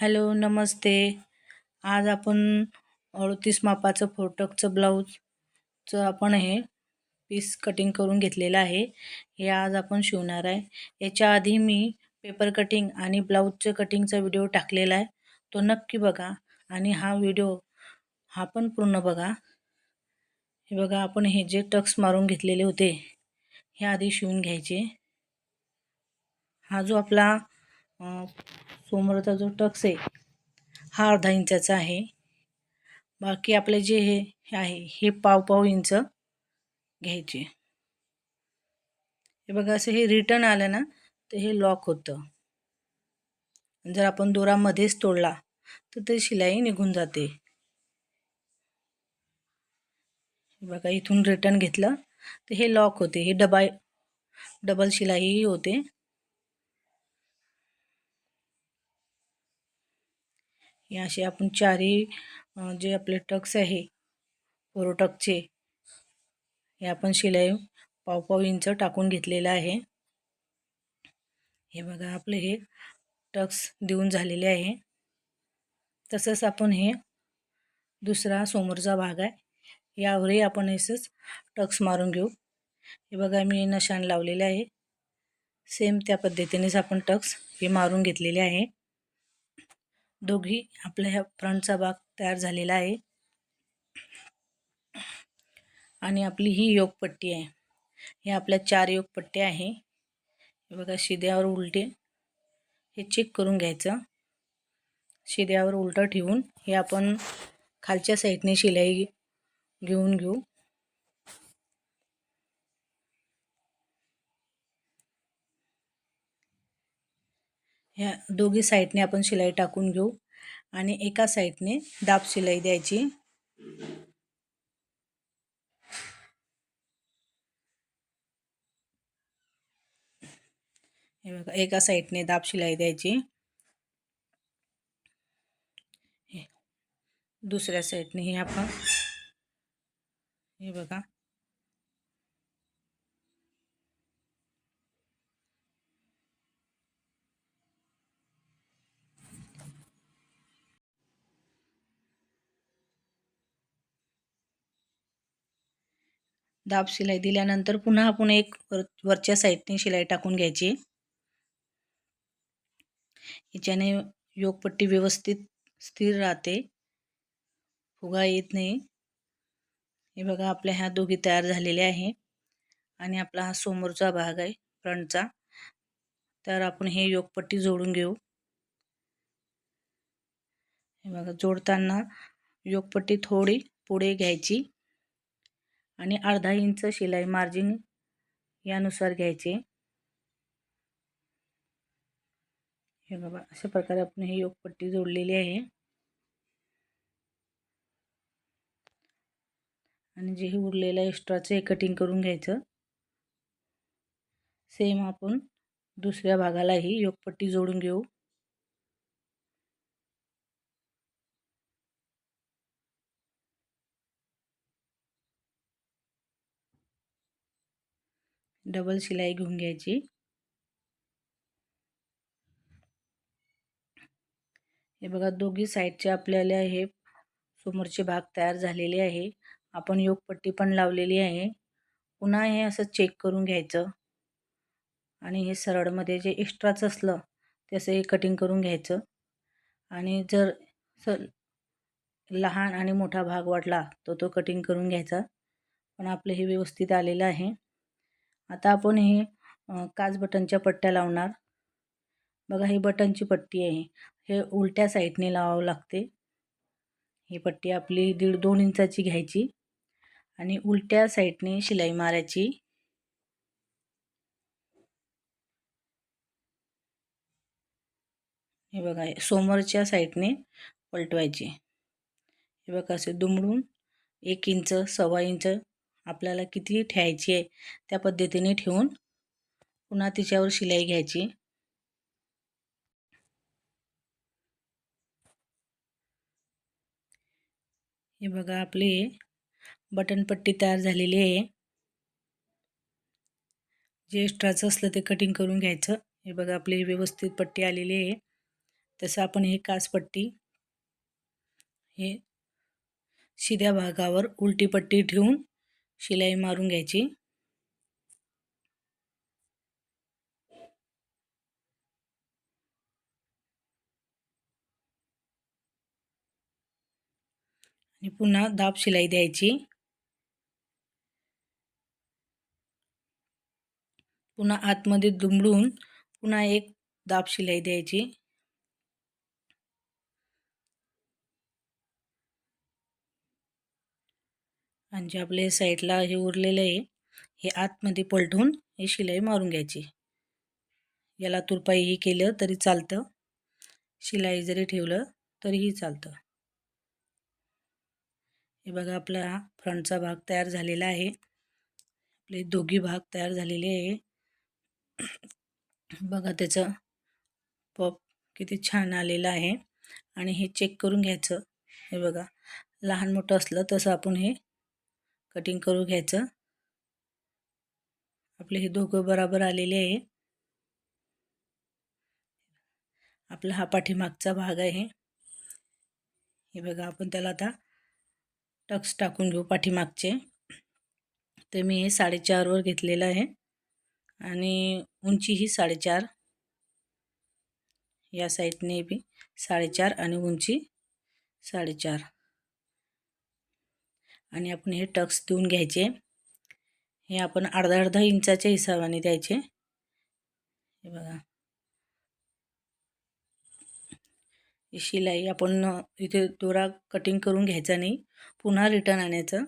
Hello नमस्ते. आज आपण अडतीस मापाचं फोटकचं ब्लाऊजचं आपण हे पीस कटिंग करून घेतलेलं आहे. हे आज आपण शिवणार आहे. याच्या आधी मी पेपर कटिंग आणि ब्लाऊजचं कटिंगचा व्हिडिओ टाकलेला आहे. तो नक्की बघा आणि हा व्हिडिओ हा पण पूर्ण बघा. हे बघा आपण हे जे टक्स मारून घेतलेले होते हे आधी शिवून घ्यायचे. हा जो आपला समोरचा जो टक्स आहे हा अर्धा इंचाचा आहे. बाकी आपले जे हे आहे हे पाव पाव इंच घ्यायचे. हे बघा असं हे रिटर्न आलं ना तर हे लॉक होतं. जर आपण दोरामध्येच तोडला तर ते शिलाई निघून जाते. बघा इथून रिटर्न घेतलं तर हे लॉक होते. हे डबा डबल शिलाईही होते. हे असे आपण चारही जे आपले टक्स आहे टकचे हे आपण शिलाई पाव पाव इंच टाकून घेतलेलं आहे. हे बघा आपले हे टक्स देऊन झालेले आहे. तसंच आपण हे दुसरा समोरचा भाग आहे. यावरही आपण असंच टक्स मारून घेऊ. हे बघा मी नशान लावलेले आहे. सेम त्या पद्धतीनेच आपण टक्स हे मारून घेतलेले आहे. दोघी आपल्या ह्या फ्रंटचा भाग तयार झालेला आहे. आणि आपली ही योगपट्टी आहे. हे आपल्या चार योगपट्ट्या आहे. हे बघा शिद्यावर उलटे हे चेक करून घ्यायचं. शिद्यावर उलटं ठेवून हे आपण खालच्या साईडने शिलाई घेऊन घेऊ. ह्या दोघी साईडने आपण शिलाई टाकून घेऊ. आणि एका साईडने दाब शिलाई द्यायची. हे बघा एका साईडने दाब शिलाई द्यायची. दुसऱ्या साईडने हे आपण हे बघा. दाब शिलाई दिल्यानंतर पुन्हा आपण एक वर वरच्या साईडने शिलाई टाकून घ्यायची. याच्याने योगपट्टी व्यवस्थित स्थिर राहते. फुगा येत नाही. हे बघा आपल्या ह्या दोघी तयार झालेल्या आहे आणि आपला हा समोरचा भाग आहे फ्रंटचा. तर आपण हे योगपट्टी जोडून घेऊ. हे बघा जोडताना योगपट्टी थोडी पुढे घ्यायची. आणि अर्धा इंच शिलाई मार्जिन यानुसार घ्यायचे. हे बाबा अशा प्रकारे आपण ही योगपट्टी जोडलेली आहे. आणि जे हे उरलेलं एक्स्ट्राचं हे कटिंग करून घ्यायचं. सेम आपण दुसऱ्या भागालाही योगपट्टी जोडून घेऊ. डबल शिलाई घेऊन घ्यायची. हे बघा दोघी साईडचे आपल्याला हे समोरचे भाग तयार झालेले आहे. आपण योगपट्टी पण लावलेली आहे. पुन्हा हे असं चेक करून घ्यायचं. आणि हे सरळमध्ये जे एक्स्ट्राचं असलं ते असं हे कटिंग करून घ्यायचं. आणि जर स लहान आणि मोठा भाग वाटला तर तो कटिंग करून घ्यायचा. पण आपलं हे व्यवस्थित आलेलं आहे. आता आपण हे काच बटनच्या पट्ट्या लावणार. बघा ही बटनची पट्टी आहे. हे उलट्या साईडने लावावं लागते. ही पट्टी आपली दीड दोन इंचाची घ्यायची आणि उलट्या साईडने शिलाई मारायची. हे बघा समोरच्या साईडने पलटवायची. हे बघा असे दुमडून एक इंच सव्वा इंच आपल्याला किती ठेवायची आहे त्या पद्धतीने ठेवून पुन्हा तिच्यावर शिलाई घ्यायची. हे बघा आपली बटनपट्टी तयार झालेली आहे. जे एक्स्ट्राचं असलं ते कटिंग करून घ्यायचं. हे बघा आपली व्यवस्थित पट्टी आलेली आहे. तसं आपण हे काचपट्टी हे शिध्या भागावर उलटी पट्टी ठेवून शिलाई मारून घ्यायची. आणि पुन्हा दाब शिलाई द्यायची. पुन्हा आतमध्ये दुमडून पुन्हा एक दाब शिलाई द्यायची. आणि जे आपले साईडला हे उरलेलं आहे हे आतमध्ये पलटून हे शिलाई मारून घ्यायची. याला तुरपाईही केलं तरी चालतं. शिलाई जरी ठेवलं तरीही चालतं. हे बघा आपला फ्रंटचा भाग तयार झालेला आहे. आपले दोघी भाग तयार झालेले आहे. बघा त्याचं पप किती छान आलेलं आहे. आणि हे चेक करून घ्यायचं. हे बघा लहान मोठं असलं तसं आपण हे कटिंग करून घ्यायचं. आपले हे दोघं बराबर आलेले आहे. आपला हा पाठीमागचा भाग आहे. हे बघा आपण त्याला आता टक्स टाकून घेऊ पाठीमागचे. तर मी हे साडेचारवर घेतलेलं आहे. आणि उंची ही साडेचार. या साईडने बी साडेचार आणि उंची साडेचार. आणि आपण हे टक्स देऊन घ्यायचे. हे आपण अर्धा अर्धा इंचाच्या हिसाबाने द्यायचे. हे बघा. शिलाई आपण इथे दोरा कटिंग करून घ्यायचा नाही. पुन्हा रिटर्न आणायचं.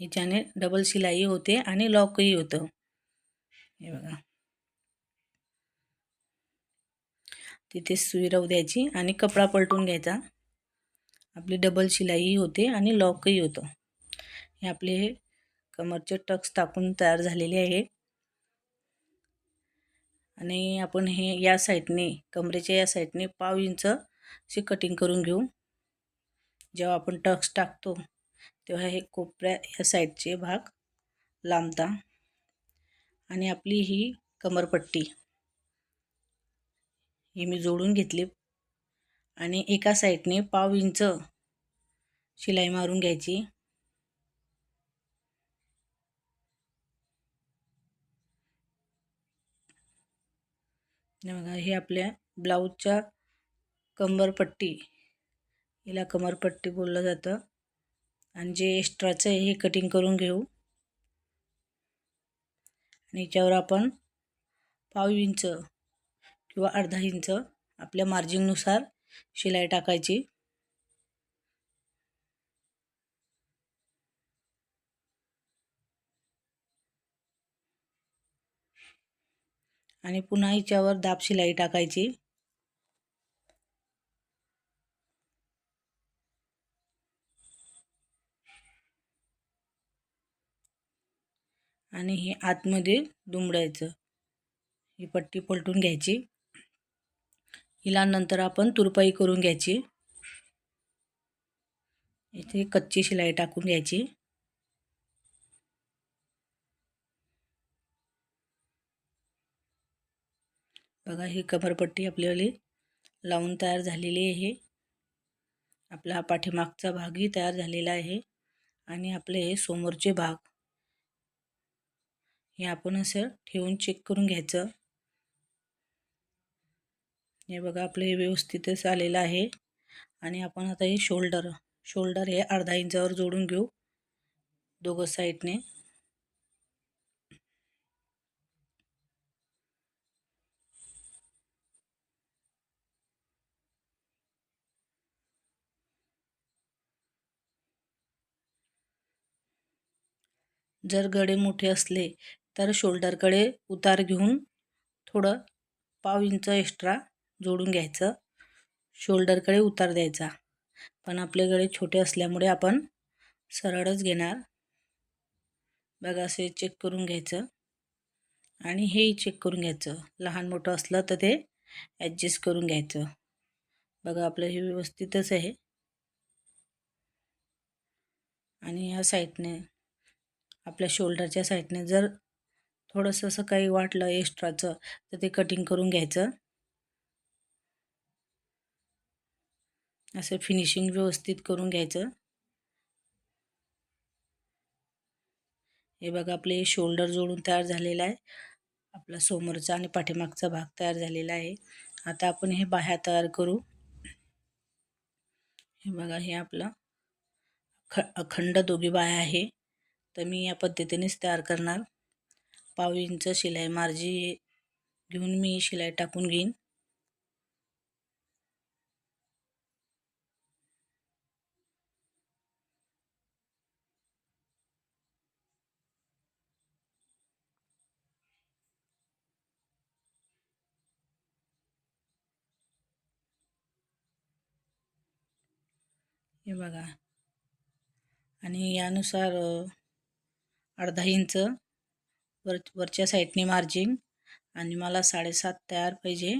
हिच्याने डबल शिलाई होते आणि लॉकही होतं. हे बघा. तिथे सुई राहू द्यायची आणि कपडा पलटून घ्यायचा. आपली डबल शिलाई होते आणि लॉकही होतं. हे आपले हे कमरचे टक्स टाकून तयार झालेले आहे. आणि आपण हे या साईडने कमरेच्या या साईडने पाव इंच असे कटिंग करून घेऊ. जेव्हा आपण टक्स टाकतो तेव्हा हे कोपऱ्या या साईडचे भाग लांबता आणि आपली ही कमरपट्टी ही मी जोडून घेतली. आणि एका साईडने पाव इंच शिलाई मारून घ्यायची. बघा हे आपल्या ब्लाऊजच्या कंबरपट्टी हिला कमरपट्टी बोललं जातं. आणि जे एक्स्ट्राचं आहे हे कटिंग करून घेऊ. आणि याच्यावर आपण पाव इंच किंवा अर्धा इंच आपल्या मार्जिननुसार शिलाई टाकायची. आणि पुन्हा हिच्यावर दाब शिलाई टाकायची. आणि हे आतमध्ये दुमडायचं. ही पट्टी पलटून घ्यायची. हिला नंतर आपण तुरपाई करून घ्यायची. इथे कच्ची शिलाई टाकून घ्यायची. बघा ही कमरपट्टी आपल्याला लावून तयार झालेली आहे. आपला हा पाठीमागचा भागही तयार झालेला आहे. आणि आपले हे समोरचे भाग हे आपण असं ठेवून चेक करून घ्यायचं. हे बघा आपलं हे व्यवस्थितच आलेलं आहे. आणि आपण आता हे शोल्डर शोल्डर हे अर्धा इंचावर जोडून घेऊ. दोघं साईडने. जर गडे मोठे असले तर शोल्डरकडे उतार घेऊन थोडं पाव इंच एक्स्ट्रा जोडून घ्यायचं. शोल्डरकडे उतार द्यायचा. पण आपले गळे छोटे असल्यामुळे आपण सरळच घेणार. बघा असे चेक करून घ्यायचं. आणि हेही चेक करून घ्यायचं. लहान मोठं असलं तर ते ॲडजस्ट करून घ्यायचं. बघा आपलं हे व्यवस्थितच आहे. आणि ह्या साईडने आपल्या शोल्डरच्या साईडने जर थोडंसं असं काही वाटलं एक्स्ट्राचं तर ते कटिंग करून घ्यायचं. असं फिनिशिंग व्यवस्थित करून घ्यायचं. हे बघा आपले शोल्डर जोडून तयार झालेला आहे. आपला समोरचा आणि पाठीमागचा भाग तयार झालेला आहे. आता आपण हे बाह्या तयार करू. हे बघा हे आपलं ख अखंड दोघी बाह्या आहे. तर मी या पद्धतीनेच तयार करणार. पाव इंच शिलाई मार्जी घेऊन मी शिलाई टाकून घेईन. हे बघा. आणि यानुसार अर्धा इंच वर वरच्या साईडने मार्जिन आणि मला साडेसात तयार पाहिजे.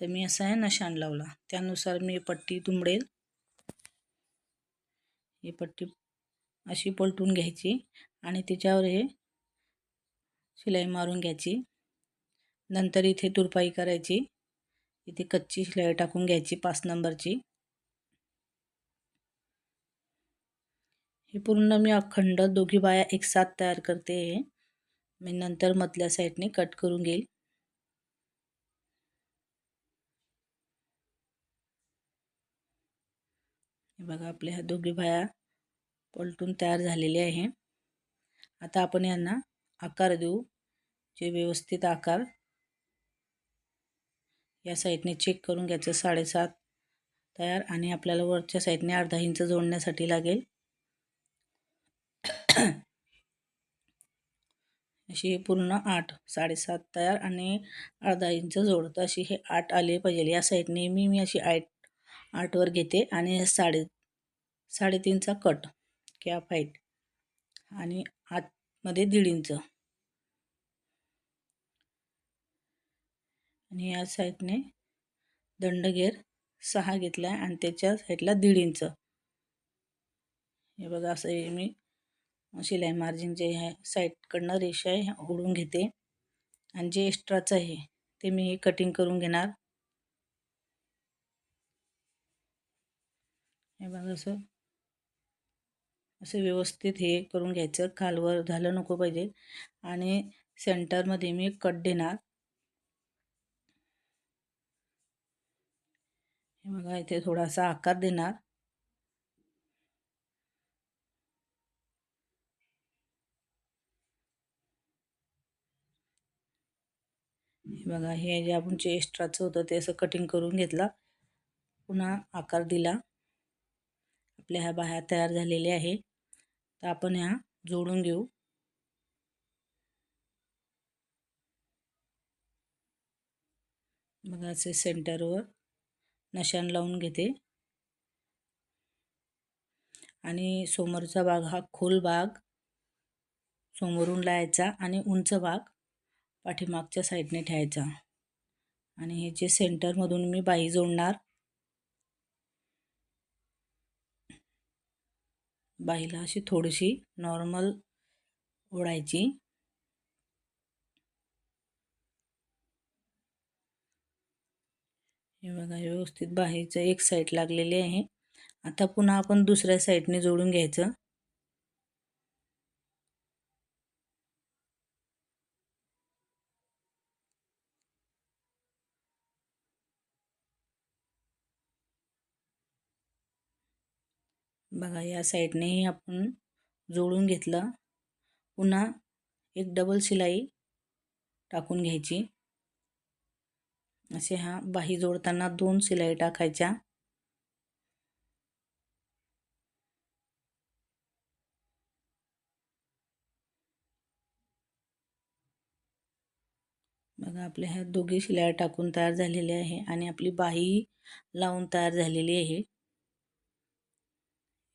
तर मी असा आहे नशाण लावला. त्यानुसार मी पट्टी तुंबडेल. ही पट्टी अशी पलटून घ्यायची आणि त्याच्यावर हे शिलाई मारून घ्यायची. नंतर इथे तुरपाई करायची. इथे कच्ची शिलाई टाकून घ्यायची पाच नंबरची. हे पूर्ण मी अखंड दोघी बाया एक साथ तयार करते आहे मी नंतर मधल्या साईडने कट करून घेईल. हे बघा आपल्या ह्या दोघी बाया पलटून तयार झालेले आहे. आता आपण यांना आकार देऊ. जे व्यवस्थित आकार. या साईडने चेक करून घ्यायचं साडेसात तयार आणि आपल्याला वरच्या साईडने अर्धा इंच जोडण्यासाठी लागेल. अशी पूर्ण आठ साडेसात तयार आणि अर्धा इंच जोड अशी हे आठ आले पाहिजे. या साईड नेहमी मी अशी आठ आठवर घेते आणि साडे साडेतीनचा कट कॅप हाईट आणि आतमध्ये दीड इंच. आणि या साईडने दंडगेर सहा घेतला आहे आणि त्याच्या साईडला दीड इंच. हे बघा असं मी शिलाई मार्जिन जे आहे साईडकडनं रेषा आहे ओढून घेते. आणि जे एक्स्ट्राचं आहे ते मी कटिंग करून घेणार. हे बघा असं. असं व्यवस्थित हे करून घ्यायचं. खालवर झालं नको पाहिजे. आणि सेंटरमध्ये मी कट देणार. हे बघा इथे थोडासा आकार देणार. बघा हे जे आपण जे एक्स्ट्राचं होतं ते असं कटिंग करून घेतला. पुन्हा आकार दिला. आपल्या ह्या बाह्या तयार झालेल्या आहे तर आपण ह्या जोडून घेऊ. बघा असे सेंटरवर नशान लावून घेते. आणि समोरचा भाग हा खोल भाग समोरून लावायचा आणि उंच भाग. पाठीमागच्या साईडने ठेवायचा. आणि हे जे सेंटरमधून मी बाई जोडणार बाईला अशी थोडीशी नॉर्मल ओढायची. हे बघा व्यवस्थित बाहेरचं एक साईड लागलेली आहे. आता पुन्हा आपण दुसऱ्या साईडने जोडून घ्यायचं. बघा या साईडनेही आपण जोडून घेतलं. पुन्हा एक डबल शिलाई टाकून घ्यायची. असे हा बाही जोडताना दोन शिलाई टाकायच्या. बघा आपल्या ह्या दोघी शिलाई टाकून तयार झालेल्या आहे आणि आपली बाही लावून तयार झालेली आहे.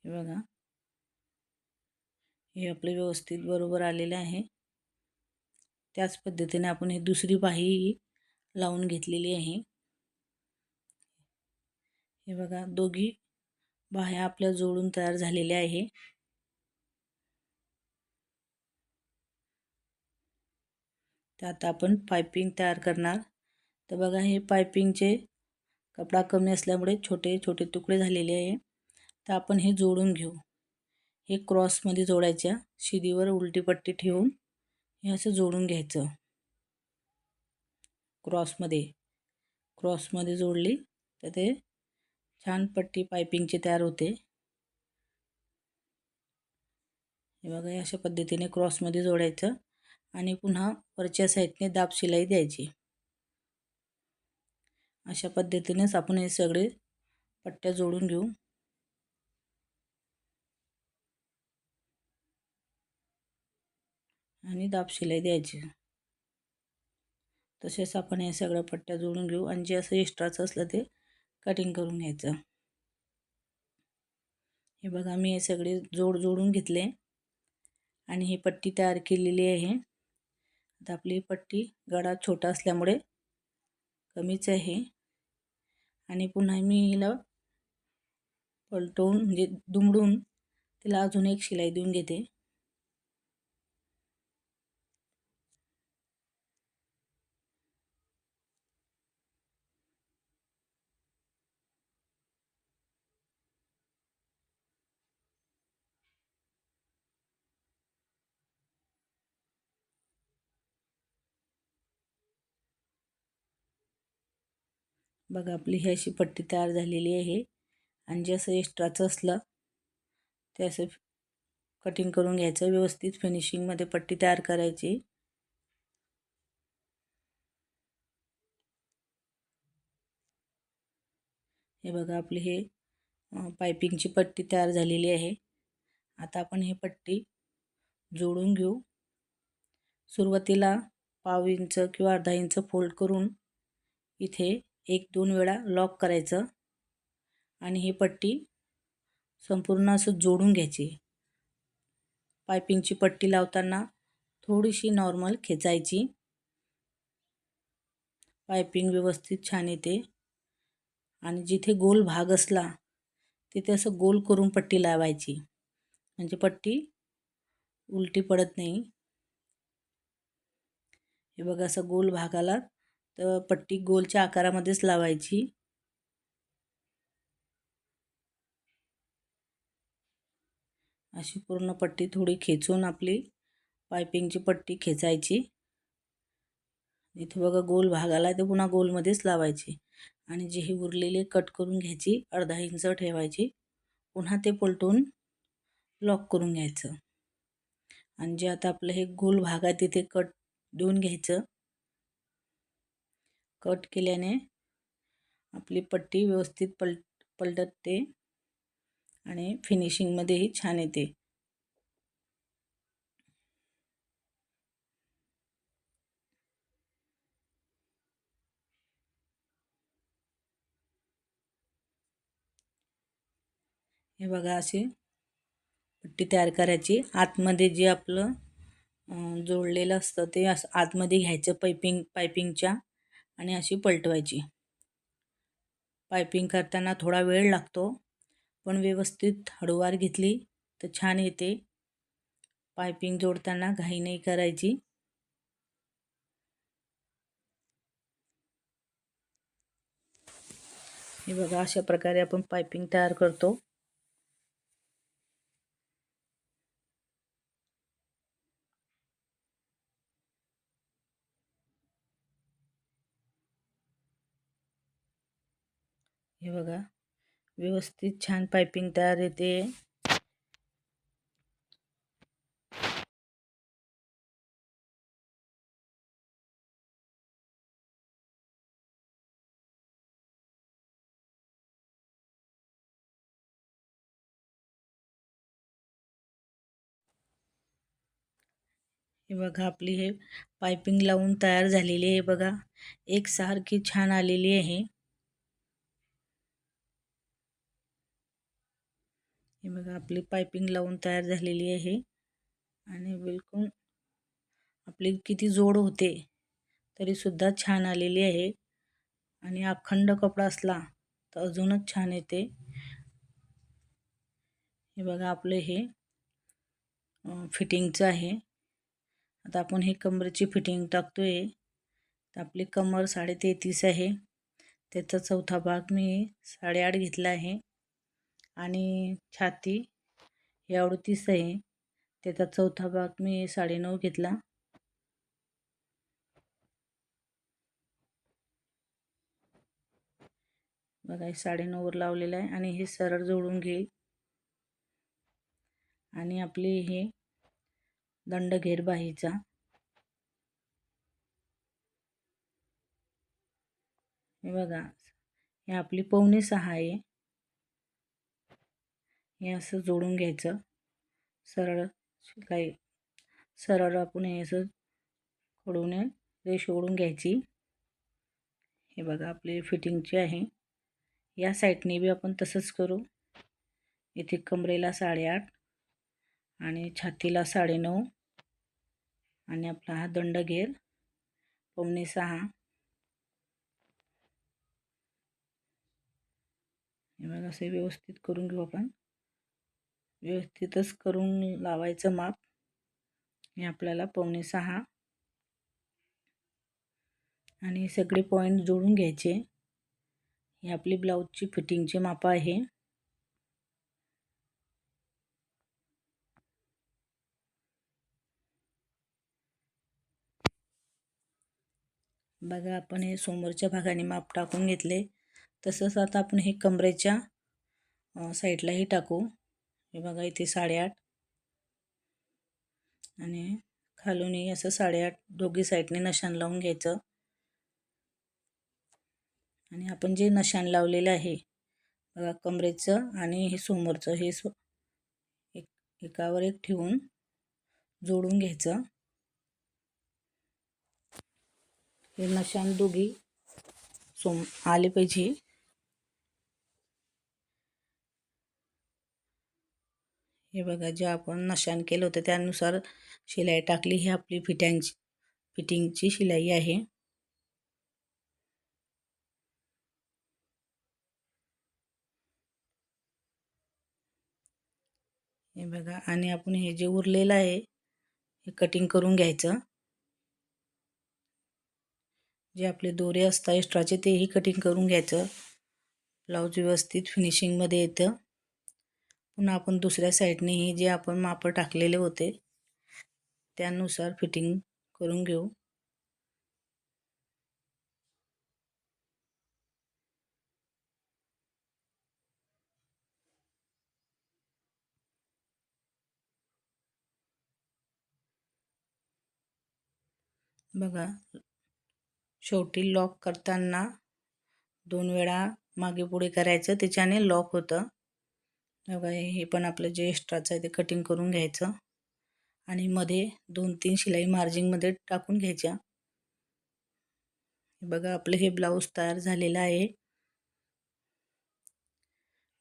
हे बघा. हे आपले व्यवस्थित बरोबर आलेले आहे. त्याच पद्धतीने आपण हे दुसरी बाही लावून घेतलेली आहे. हे बघा दोघी बाह्या आपल्या जोडून तयार झालेल्या आहे. त्यात आपण पायपिंग तयार करणार. तर बघा हे पायपिंगचे कपडा कमी असल्यामुळे छोटे छोटे तुकडे झालेले आहे. तर आपण हे जोडून घेऊ. हे क्रॉसमध्ये जोडायच्या शिदीवर उलटी पट्टी ठेवून हे असं जोडून घ्यायचं. क्रॉसमध्ये. क्रॉसमध्ये जोडली तर ते छान पट्टी पायपिंगची तयार होते. हे बघा अशा पद्धतीने क्रॉसमध्ये जोडायचं आणि पुन्हा वरच्या साईडने दाब शिलाई द्यायची. अशा पद्धतीनेच आपण हे सगळे पट्ट्या जोडून घेऊ. आणि दाब शिलाई द्यायची. तसेच आपण या सगळ्या पट्ट्या जोडून घेऊ आणि जे असं एक्स्ट्राचं असलं ते कटिंग करून घ्यायचं. हे बघा मी हे सगळे जोड जोडून घेतले. आणि ही पट्टी तयार केलेली आहे. आता आपली पट्टी गडा छोटा असल्यामुळे कमीच आहे. आणि पुन्हा मी हिला पलटवून म्हणजे दुमडून तिला अजून एक शिलाई देऊन घेते. बघा आपली ही अशी पट्टी तयार झालेली आहे. आणि जे असं एक्स्ट्राचं असलं ते असं कटिंग करून घ्यायचं. व्यवस्थित फिनिशिंगमध्ये पट्टी तयार करायची. हे बघा आपली हे पायपिंगची पट्टी तयार झालेली आहे. आता आपण ही पट्टी जोडून घेऊ. सुरुवातीला पाव इंच किंवा अर्धा इंच फोल्ड करून इथे एक दोन वेळा लॉक करायचं. आणि ही पट्टी संपूर्ण असं जोडून घ्यायची. पायपिंगची पट्टी लावताना थोडीशी नॉर्मल खेचायची. पायपिंग व्यवस्थित छान येते. आणि जिथे गोल भाग असला तिथे असं गोल करून पट्टी लावायची. म्हणजे पट्टी उलटी पडत नाही. हे बघा असं गोल भागाला तर पट्टी गोलच्या आकारामध्येच लावायची. अशी पूर्ण पट्टी थोडी खेचून आपली पायपिंगची पट्टी खेचायची. इथे बघा गोल भाग आला ते पुन्हा गोलमध्येच लावायची. आणि जे ही उरलेले कट करून घ्यायची अर्धा इंच ठेवायची. पुन्हा ते पलटून लॉक करून घ्यायचं. आणि जे आता आपलं हे गोल भाग आहे तिथे कट देऊन घ्यायचं. कट केल्याने आपली पट्टी व्यवस्थित पल पलटते आणि फिनिशिंगमध्येही छान येते. हे बघा अशी पट्टी तयार करायची. आतमध्ये जे आपलं जोडलेलं असतं ते असं आतमध्ये घ्यायचं पायपिंग पायपिंगच्या आणि अशी पलटवायची. पायपिंग करताना थोडा वेळ लागतो पण व्यवस्थित हळूवार घेतली तर छान येते. पायपिंग जोडताना घाई नाही करायची. हे बघा अशा प्रकारे आपण पायपिंग तयार करतो. बघा. व्यवस्थित छान पायपिंग तयार येते. हे बघा आपली हे पायपिंग लावून तयार झालेली आहे बघा. एकसारखी छान आलेली आहे. हे बघा आपली पायपिंग लावून तयार झालेली आहे. आणि बिलकुल आपली किती जोड होते तरीसुद्धा छान आलेली आहे. आणि अखंड कपडा असला तर अजूनच छान येते. हे बघा आपलं हे फिटिंगचं आहे. आता आपण हे कमरेची फिटिंग टाकतो आहे तर आपली कमर साडे तेहतीस आहे. त्याचा चौथा भाग मी साडेआठ घेतला आहे. आणि छाती हे अडतीस आहे त्याचा चौथा भाग मी साडेनऊ घेतला. बघा हे साडेनऊवर लावलेलं आहे आणि हे सरळ जोडून घेईल. आणि आपली हे दंड घेर बाहीचा हे बघा हे आपली पवनी सहा आहे. हे असं जोडून घ्यायचं. सरळ शिलाई सरळ आपण हे असं खोडून रेश ओढून घ्यायची. हे बघा आपली फिटिंगची आहे. या साईडने बी आपण तसंच करू. इथे कमरेला साडेआठ आणि छातीला साडेनऊ आणि आपला हा दंड घेर पमणे सहा. हे बघा असे व्यवस्थित करून घेऊ आपण. व्यवस्थितच करून लावायचं माप. हे आपल्याला पावणे सहा. आणि सगळे पॉईंट जोडून घ्यायचे. हे आपली ब्लाऊजची फिटिंगची माप आहे. बघा आपण हे समोरच्या भागाने माप टाकून घेतले. तसंच आता आपण हे कमरेच्या साईडलाही टाकू. हे बघा इथे साडेआठ. आणि खालूनही असं साडेआठ दोघी साईडने नशान लावून घ्यायचं. आणि आपण जे नशान लावलेलं आहे बघा कमरेचं आणि हे समोरचं हे सो एक एकावर एक ठेवून जोडून घ्यायचं. हे नशान दोघी सोम आले पाहिजे. हे बघा जे आपण नशान केलं होतं त्यानुसार शिलाई टाकली. ही आपली फिट्यांची फिटिंगची शिलाई आहे. हे बघा आणि आपण हे जे उरलेलं आहे हे कटिंग करून घ्यायचं. जे आपले दोरे असतात एक्स्ट्राचे तेही कटिंग करून घ्यायचं. ब्लाऊज व्यवस्थित फिनिशिंगमध्ये येतं. पुन्हा आपण दुसऱ्या साईडनेही जे आपण माप टाकलेले होते त्यानुसार फिटिंग करून घेऊ. बघा शेवटी लॉक करताना दोन वेळा मागे पुढे करायचं त्याच्याने लॉक होतं. बघा हे पण आपलं जे एक्स्ट्राचं आहे ते कटिंग करून घ्यायचं. आणि मध्ये दोन तीन शिलाई मार्जिंगमध्ये टाकून घ्यायच्या. बघा आपलं हे ब्लाऊज तयार झालेलं आहे.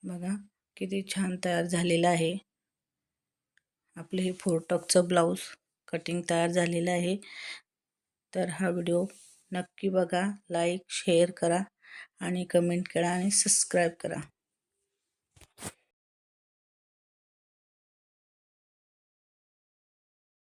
बघा किती छान तयार झालेलं आहे. आपलं हे फोर टॉकचं ब्लाऊज कटिंग तयार झालेलं आहे. तर हा व्हिडिओ नक्की बघा लाईक शेअर करा आणि कमेंट करा आणि सबस्क्राईब करा.